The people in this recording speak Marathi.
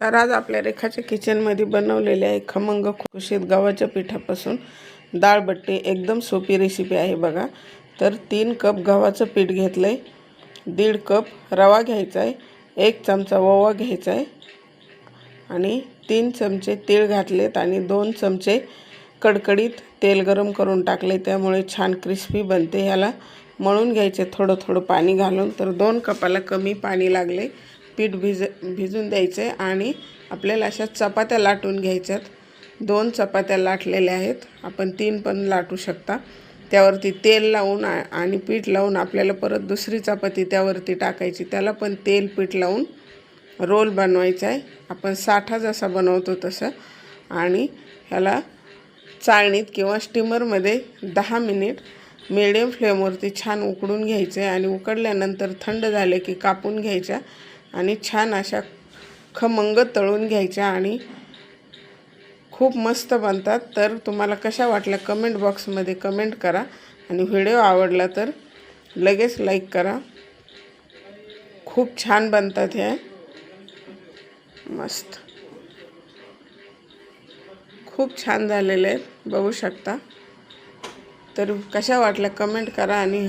तर आज आपल्या रेखाच्या किचनमध्ये बनवलेले आहे खमंग खुशीत गव्हाच्या पिठापासून डाळबट्टी एकदम सोपी रेसिपी आहे बघा. तर तीन कप गव्हाचं पीठ घेतलं आहे दीड कप रवा घ्यायचा आहे एक चमचा ओवा घ्यायचा आहे आणि तीन चमचे तीळ घातलेत आणि दोन चमचे कडकडीत तेल गरम करून टाकले त्यामुळे छान क्रिस्पी बनते ह्याला. मळून घ्यायचे थोडं थोडं पाणी घालून. तर दोन कपाला कमी पाणी लागले पीठ भिज भिजून द्यायचे आणि आपल्याला अशा चपात्या लाटून घ्यायच्यात. दोन चपात्या लाटलेल्या आहेत. आपण तीन पण लाटू शकता. त्यावरती तेल लावून आणि पीठ लावून आपल्याला परत दुसरी चपाती त्यावरती टाकायची. त्याला पण तेल पीठ लावून रोल बनवायचा आहे. आपण साठा जसा बनवतो तसं. आणि ह्याला चाळणीत किंवा स्टीमरमध्ये दहा मिनिट मिडियम फ्लेमवरती छान उकडून घ्यायचे आणि उकडल्यानंतर थंड झाले की कापून घ्यायच्या. आणि छान अशा खमंग तळून घ्यायच्या आणि खूप मस्त बनतात. तर तुम्हाला कशा वाटल्या कमेंट बॉक्समध्ये कमेंट करा. आणि व्हिडिओ आवडला तर लगेच लाईक करा. खूप छान बनतात हे. मस्त. खूप छान झालेले आहेत. बघू शकता. तर कशा वाटल्या कमेंट करा आणि